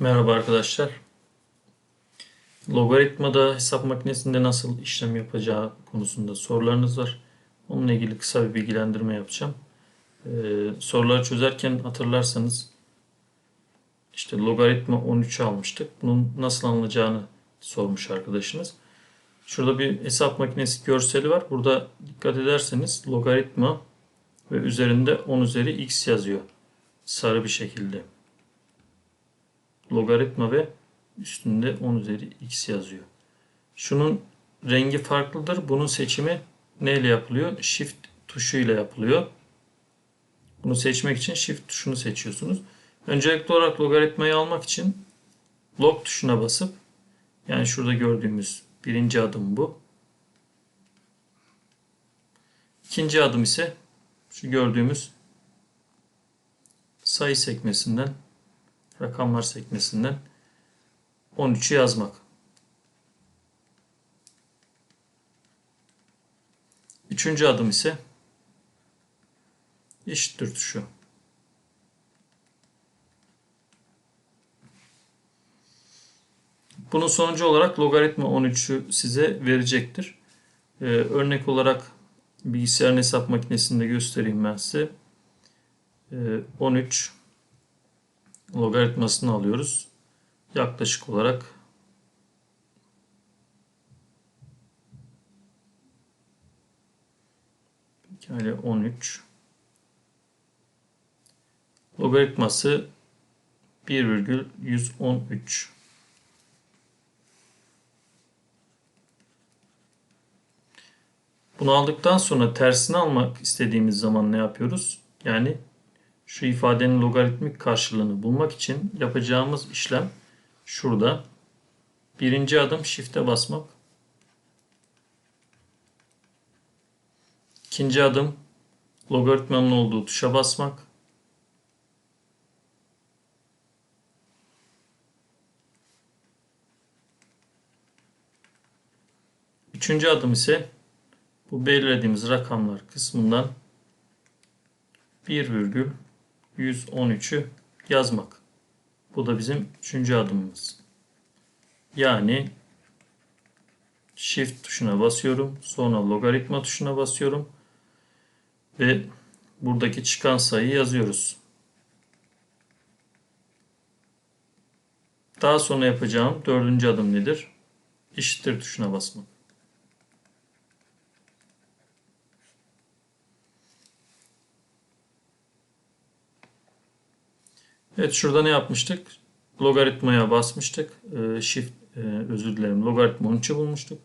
Merhaba arkadaşlar. Logaritmada hesap makinesinde nasıl işlem yapacağı konusunda sorularınız var. Onunla ilgili kısa bir bilgilendirme yapacağım. Ee, soruları çözerken hatırlarsanız işte logaritma 13 almıştık. Bunun nasıl alınacağını sormuş arkadaşınız. Şurada bir hesap makinesi görseli var. Burada dikkat ederseniz logaritma ve üzerinde 10 üzeri x yazıyor. Sarı bir şekilde logaritma ve üstünde 10 üzeri x yazıyor. Şunun rengi farklıdır. Bunun seçimi neyle yapılıyor? Shift tuşuyla yapılıyor. Bunu seçmek için Shift tuşunu seçiyorsunuz. Öncelikli olarak logaritmayı almak için log tuşuna basıp yani şurada gördüğümüz birinci adım bu. İkinci adım ise şu gördüğümüz sayı sekmesinden rakamlar sekmesinden 13'ü yazmak. Üçüncü adım ise eşittir tuşu. Bunun sonucu olarak logaritma 13'ü size verecektir. Ee, örnek olarak bilgisayarın hesap makinesinde göstereyim ben size. Ee, 13 logaritmasını alıyoruz. Yaklaşık olarak Pekala 13 logaritması 1,113 Bunu aldıktan sonra tersini almak istediğimiz zaman ne yapıyoruz? Yani şu ifadenin logaritmik karşılığını bulmak için yapacağımız işlem şurada. Birinci adım shift'e basmak. İkinci adım logaritmanın olduğu tuşa basmak. Üçüncü adım ise bu belirlediğimiz rakamlar kısmından 1,113'ü yazmak. Bu da bizim üçüncü adımımız. Yani Shift tuşuna basıyorum. Sonra logaritma tuşuna basıyorum. Ve buradaki çıkan sayıyı yazıyoruz. Daha sonra yapacağım dördüncü adım nedir? Eşittir tuşuna basmak. Evet şurada ne yapmıştık? Logaritmaya basmıştık. Ee, shift e, özür dilerim. Logaritma 13'ü bulmuştuk.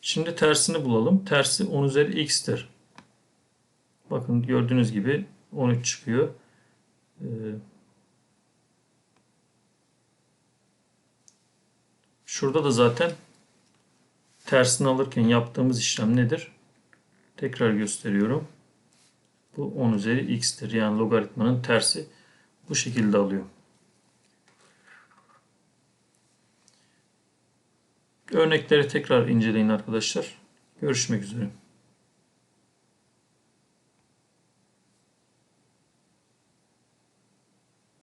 Şimdi tersini bulalım. Tersi 10 üzeri x'tir. Bakın gördüğünüz gibi 13 çıkıyor. Ee, şurada da zaten tersini alırken yaptığımız işlem nedir? Tekrar gösteriyorum. Bu 10 üzeri x'tir. Yani logaritmanın tersi bu şekilde alıyor. Örnekleri tekrar inceleyin arkadaşlar. Görüşmek üzere.